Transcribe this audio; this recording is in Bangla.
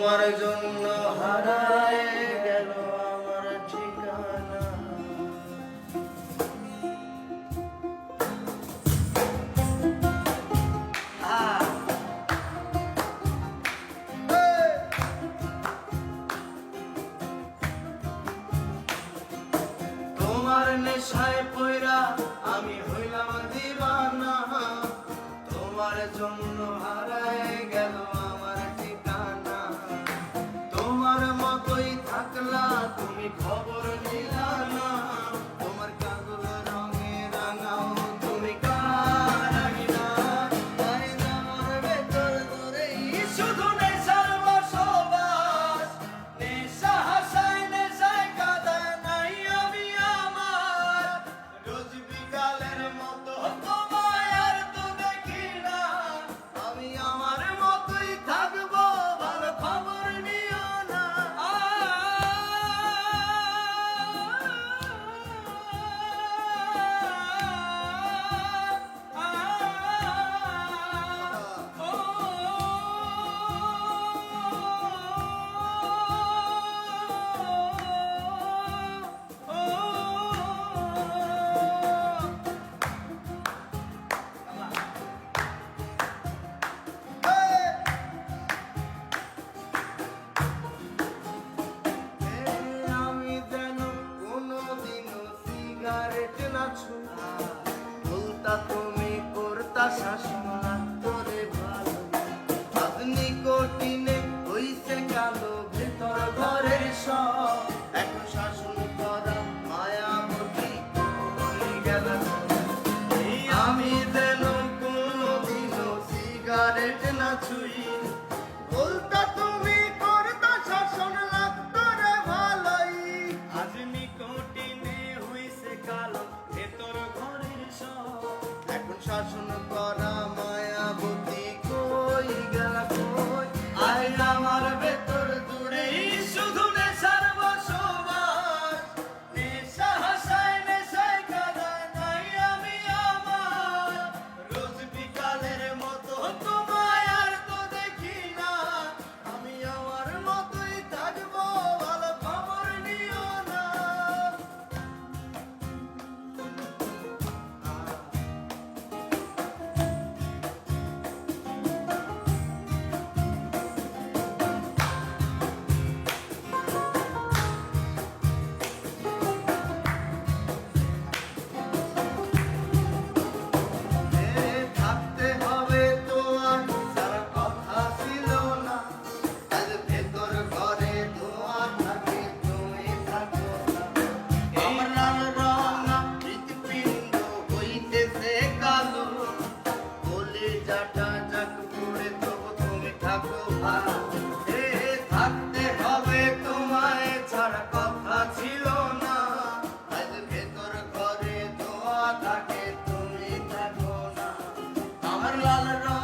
তোমার জন্য হারায় গেল আমার ঠিকানা। তোমার নেশায় পয়রা খবর ভাষা শুনলাম তোরে ভালো। আপনি কঠিনে হইছে কালো ভেতর ঘরের সব। এখন শাসন করা মায়াবতী গেল। আমি যেন কোনো দিনও সিগারেট না ছুঁই all around.